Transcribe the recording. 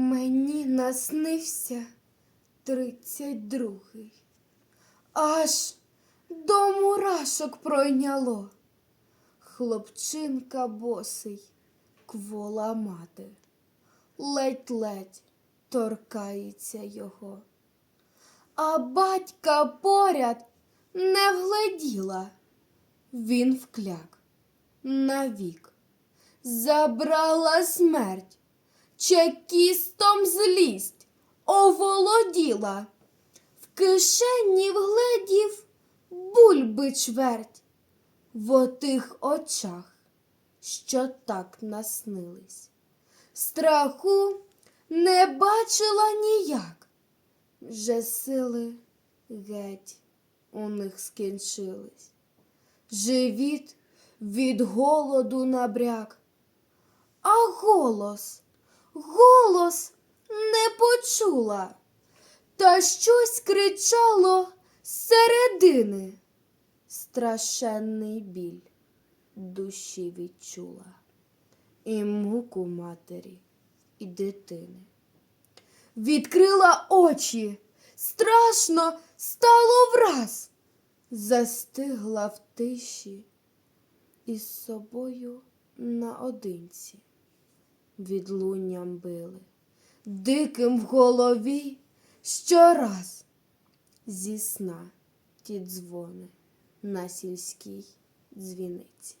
Мені наснився тридцять другий. Аж до мурашок пройняло. Хлопчинка босий, квола мати, ледь-ледь торкається його. А батька поряд не вгледіла. Він вкляк навік. Забрала смерть, чекістом злість оволоділа. В кишені вгледів бульби чверть в отих очах, що так наснились. Страху не бачила ніяк, вже сили геть у них скінчились. Живіт від голоду набряк, а голос, голос не почула, та щось кричало середини. Страшенний біль душі відчула, і муку матері, і дитини. Відкрила очі, страшно стало враз, застигла в тиші із собою наодинці. Відлунням били, диким в голові щораз зі сна ті дзвони на сільській дзвіниці.